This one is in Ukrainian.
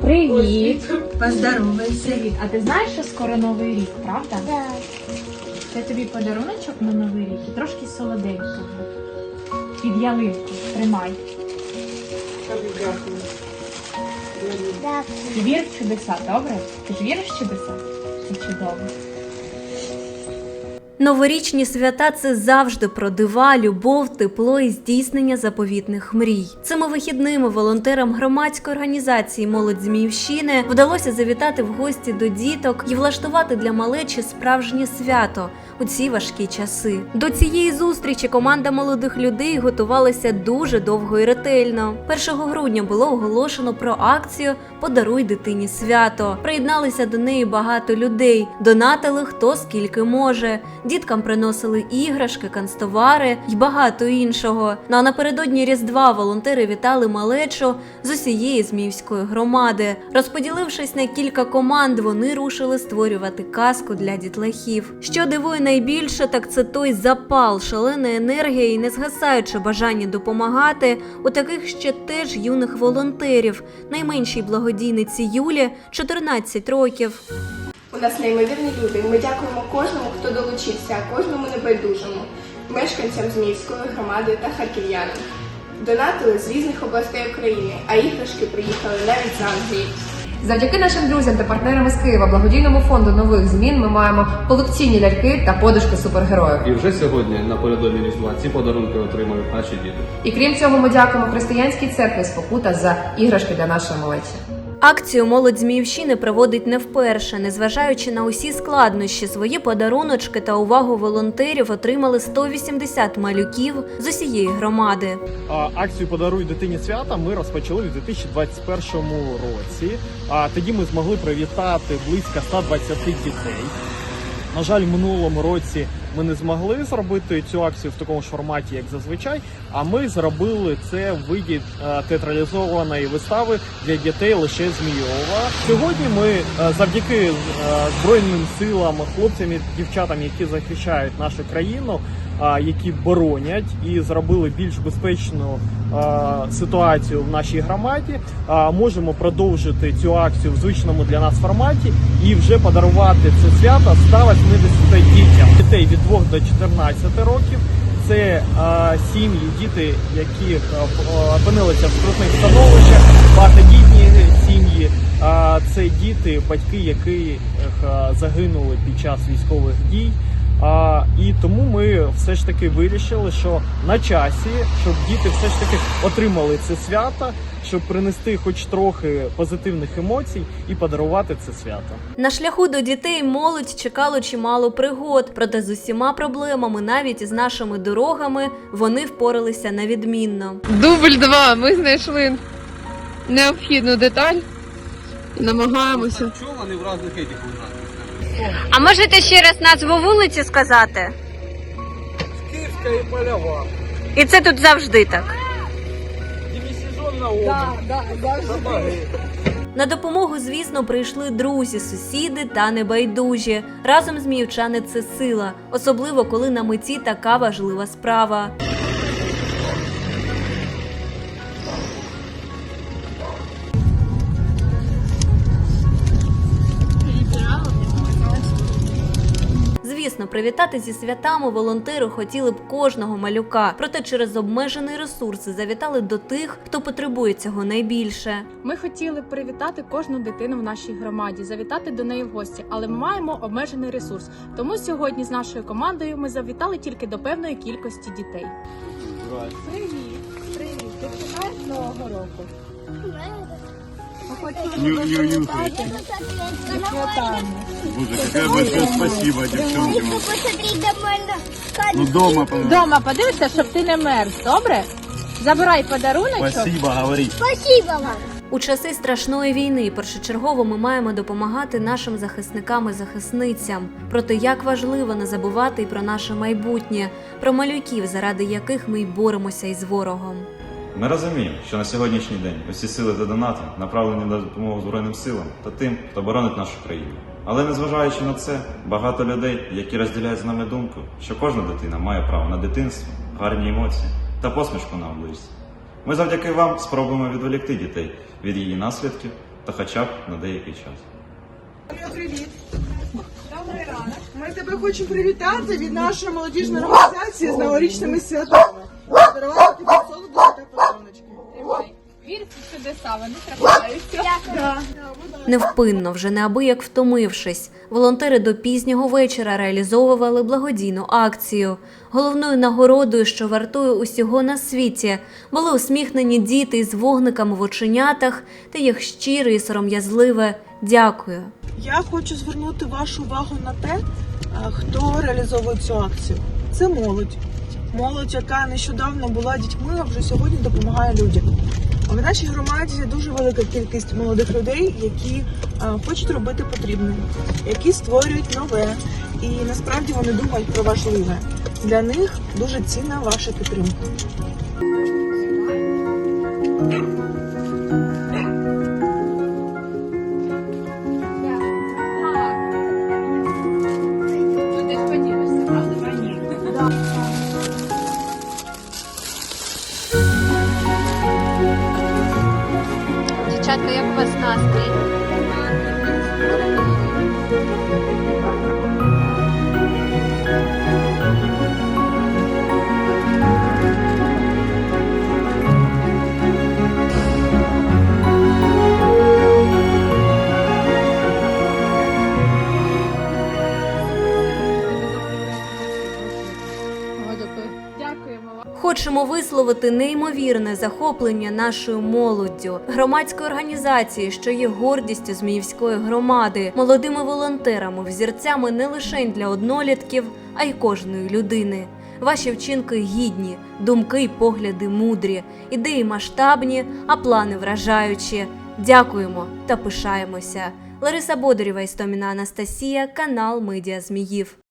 Привіт! Поздоровайся. Привіт! А ти знаєш, що скоро новий рік, правда? Да. Це тобі подаруночок на новий рік трошки солоденького. Під ялинку. Тримай. Дякую. Ти віриш в чудеса, добре? Ти ж віриш в чудеса? Це чудово. Новорічні свята це завжди про дива, любов, тепло і здійснення заповітних мрій. Цими вихідними волонтерам громадської організації Молодь Зміївщини вдалося завітати в гості до діток і влаштувати для малечі справжнє свято у ці важкі часи. До цієї зустрічі команда молодих людей готувалася дуже довго і ретельно. 1 грудня було оголошено про акцію Подаруй дитині свято. Приєдналися до неї багато людей, донатили хто скільки може. Діткам приносили іграшки, канцтовари й багато іншого. Ну а напередодні Різдва волонтери вітали малечу з усієї зміївської громади. Розподілившись на кілька команд, вони рушили створювати казку для дітлахів. Що дивує найбільше, так це той запал, шалена енергія і незгасаюче бажання допомагати у таких ще теж юних волонтерів. Найменшій благодійниці Юлі 14 років. Нас неймовірні люди. Ми дякуємо кожному, хто долучився, а кожному небайдужому, мешканцям Зміївської громади та харків'янам. Донатили з різних областей України, а іграшки приїхали навіть з Англії. Завдяки нашим друзям та партнерам із Києва, благодійному фонду нових змін, ми маємо колекційні ляльки та подушки супергероїв. І вже сьогодні, напередодні Різдва, ці подарунки отримають наші діти. І крім цього, ми дякуємо християнській церкві Спокута за іграшки для нашої малечі. Акцію молодь Зміївщини проводить не вперше, незважаючи на усі складнощі, свої подаруночки та увагу волонтерів отримали 180 малюків з усієї громади. Акцію Подаруй дитині свята ми розпочали в 2021 році. А тоді ми змогли привітати близько 120 дітей. На жаль, в минулому році ми не змогли зробити цю акцію в такому ж форматі, як зазвичай. А ми зробили це в виді е, театралізованої вистави для дітей лише Змійова. Сьогодні ми е, завдяки е, збройним силам, хлопцям і дівчатам, які захищають нашу країну, які боронять і зробили більш безпечну ситуацію в нашій громаді. Можемо продовжити цю акцію в звичному для нас форматі і вже подарувати це свято 180 дітям дітей від 2 до 14 років. Це сім'ї, діти, які опинилися в скрутних становищах, багатодітні сім'ї. Це діти, батьки, які загинули під час військових дій. А, і тому ми все ж таки вирішили, що на часі, щоб діти все ж таки отримали це свято, щоб принести хоч трохи позитивних емоцій і подарувати це свято. На шляху до дітей молодь чекало чимало пригод, проте з усіма проблемами, навіть із нашими дорогами, вони впоралися на відмінно. Дубль 2. Ми знайшли необхідну деталь і намагаємося. Чого вони в різних етих А можете ще раз назву вулиці сказати? Київська і польова. І це тут завжди так. Демісезонна. На допомогу, звісно, прийшли друзі, сусіди та небайдужі. Разом зміївчани це сила, особливо коли на меті така важлива справа. Звісно, привітати зі святами волонтери хотіли б кожного малюка, проте через обмежені ресурси завітали до тих, хто потребує цього найбільше. Ми хотіли б привітати кожну дитину в нашій громаді, завітати до неї в гості, але ми маємо обмежений ресурс. Тому сьогодні з нашою командою ми завітали тільки до певної кількості дітей. Боже, какое большое спасибо, девчонки. Посмотри, нормально. Ну, дома, Дома подивися, щоб ти не мерз, добре? Забирай подаруночок. спасибо, говори. Спасибо вам. У часи страшної війни першочергово ми маємо допомагати нашим захисникам і захисницям. Проте як важливо не забувати і про наше майбутнє, про малюків, заради яких ми й боремося із ворогом. Ми розуміємо, що на сьогоднішній день усі сили та донати направлені на допомогу Збройним силам та тим, хто боронить нашу країну. Але незважаючи на це, багато людей, які розділяють з нами думку, що кожна дитина має право на дитинство, гарні емоції та посмішку на обличчі. Ми завдяки вам спробуємо відволікти дітей від її наслідків та хоча б на деякий час. Привіт. Ми тебе хочемо привітати від нашої молодіжної організації з новорічними святами. Вони трапляються. Невпинно, вже неабияк втомившись, волонтери до пізнього вечора реалізовували благодійну акцію. Головною нагородою, що вартує усього на світі, були усміхнені діти із вогниками в оченятах та їх щире і сором'язливе дякую. Я хочу звернути вашу увагу на те, хто реалізовує цю акцію. Це молодь. Молодь, яка нещодавно була дітьми, а вже сьогодні допомагає людям. В нашій громаді дуже велика кількість молодих людей, які а, хочуть робити потрібне, які створюють нове, і насправді вони думають про важливе. Для них дуже цінна ваша підтримка. Дівчатка, як Хочемо висловити неймовірне захоплення нашою молоддю, громадської організації, що є гордістю Зміївської громади, молодими волонтерами, взірцями не лише для однолітків, а й кожної людини. Ваші вчинки гідні, думки й погляди мудрі, ідеї масштабні, а плани вражаючі. Дякуємо та пишаємося. Лариса Бодарєва, Істоміна Анастасія, канал Медіа Зміїв.